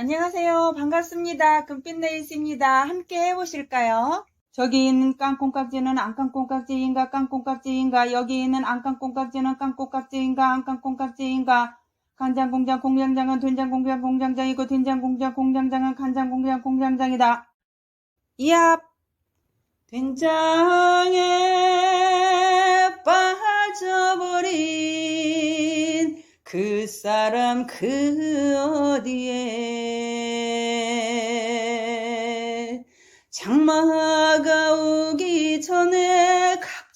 안녕하세요. 반갑습니다. 금빛네이스입니다. 함께 해보실까요? 저기 있는 깡콩깍지는 안 깡콩깍지인가 깡콩깍지인가 여기 있는 안 깡콩깍지는 깡콩깍지인가 안 깡콩깍지인가 간장공장 공장장은 된장공장 공장장이고 된장공장 공장장은 간장공장 공장장이다. 이압 된장에 빠져버린 그 사람 그 어디에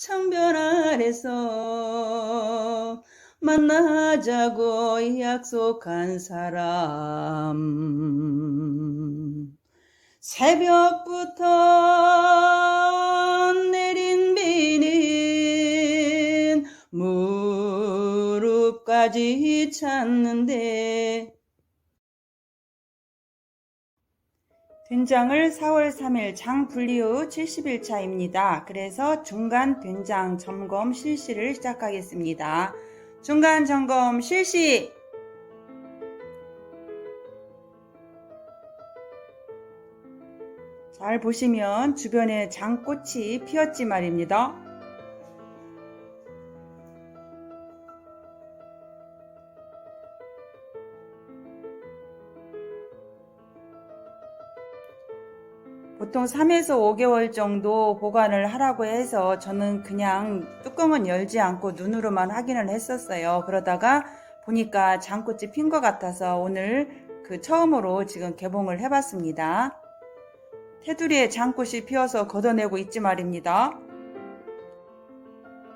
각천별 아래서 만나자고 약속한 사람. 새벽부터 내린 비는 무릎까지 찼는데 된장을 4월 3일 장 분리 후 70일차입니다. 그래서 중간 된장 점검 실시를 시작하겠습니다. 중간 점검 실시! 잘 보시면 주변에 장꽃이 피었지 말입니다. 보통 3에서 5개월 정도 보관을 하라고 해서 저는 그냥 뚜껑은 열지 않고 눈으로만 확인을 했었어요. 그러다가 보니까 장꽃이 핀 것 같아서 오늘 그 처음으로 지금 개봉을 해봤습니다. 테두리에 장꽃이 피어서 걷어내고 있지 말입니다.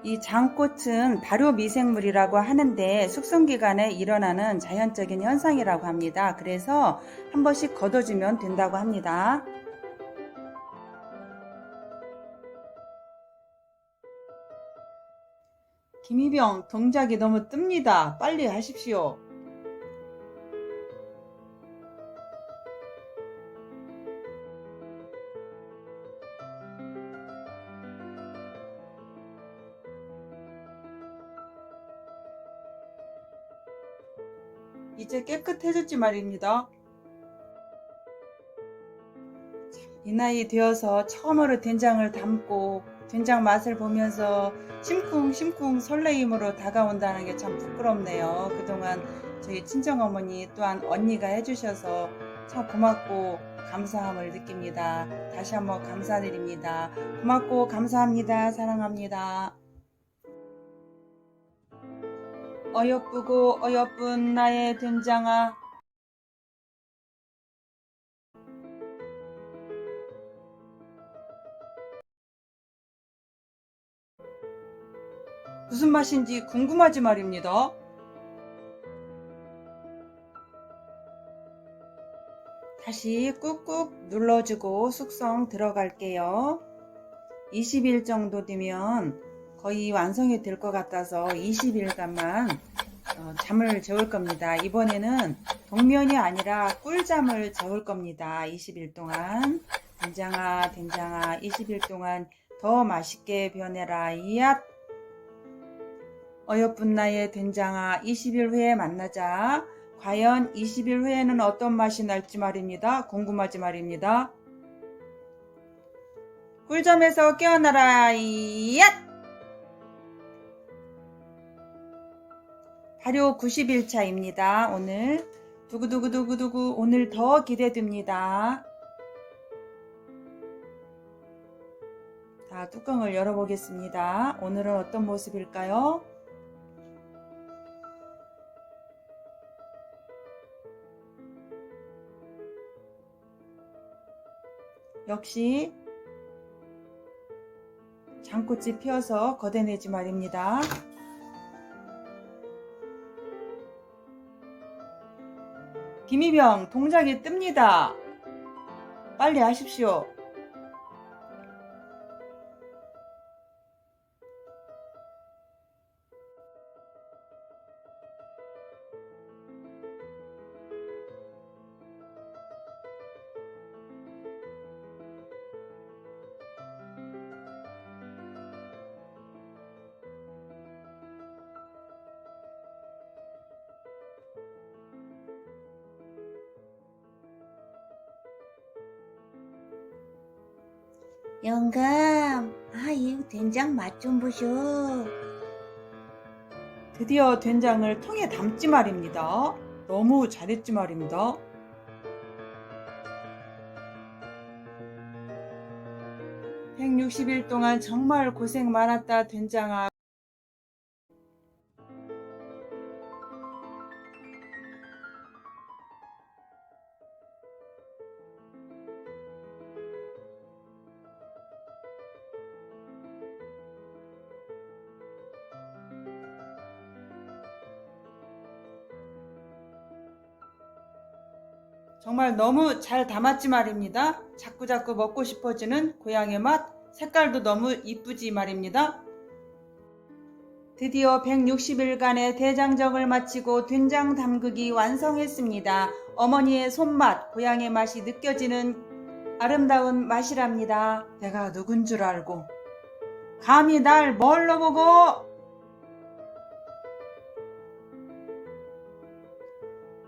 이 장꽃은 발효 미생물이라고 하는데 숙성 기간에 일어나는 자연적인 현상이라고 합니다. 그래서 한 번씩 걷어주면 된다고 합니다. 김희병 동작이 너무 뜹니다. 빨리 하십시오. 이제 깨끗해졌지 말입니다. 이 나이 되어서 처음으로 된장을 담고 된장 맛을 보면서 심쿵심쿵 설레임으로 다가온다는 게 참 부끄럽네요. 그동안 저희 친정어머니 또한 언니가 해주셔서 참 고맙고 감사함을 느낍니다. 다시 한번 감사드립니다. 고맙고 감사합니다. 사랑합니다. 어여쁘고 어여쁜 나의 된장아 무슨 맛인지 궁금하지 말입니다. 다시 꾹꾹 눌러주고 숙성 들어갈게요. 20일 정도 되면 거의 완성이 될 것 같아서 20일간만 어, 잠을 재울 겁니다. 이번에는 동면이 아니라 꿀잠을 재울 겁니다. 20일 동안. 된장아, 된장아, 20일 동안 더 맛있게 변해라. 이앗! 어여쁜 나의 된장아 20일 후에 만나자. 과연 20일 후에는 어떤 맛이 날지 말입니다. 궁금하지 말입니다. 꿀점에서 깨어나라. 얏! 발효 90일차입니다. 오늘 두구두구두구두구 오늘 더 기대됩니다. 자, 뚜껑을 열어보겠습니다. 오늘은 어떤 모습일까요? 역시 장꽃이 피어서 걷어내지 말입니다. 김희병 동작이 뜹니다. 빨리 하십시오. 영감, 아, 이 된장 맛 좀 보쇼. 드디어 된장을 통에 담지 말입니다. 너무 잘했지 말입니다. (160일) 동안 정말 고생 많았다 된장아 정말 너무 잘 담았지 말입니다. 자꾸자꾸 먹고 싶어지는 고향의 맛, 색깔도 너무 이쁘지 말입니다. 드디어 160일간의 대장정을 마치고 된장 담그기 완성했습니다. 어머니의 손맛, 고향의 맛이 느껴지는 아름다운 맛이랍니다. 내가 누군 줄 알고 감히 날 뭘로 보고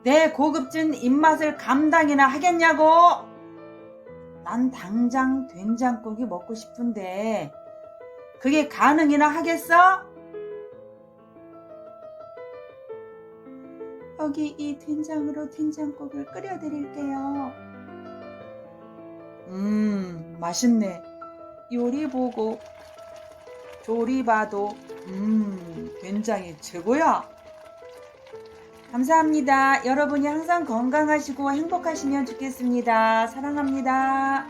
내 고급진 입맛을 감당이나 하겠냐고! 난 당장 된장국이 먹고 싶은데, 그게 가능이나 하겠어? 여기 이 된장으로 된장국을 끓여드릴게요. 음, 맛있네. 요리 보고, 조리 봐도, 음, 된장이 최고야. 감사합니다. 여러분이 항상 건강하시고 행복하시면 좋겠습니다. 사랑합니다.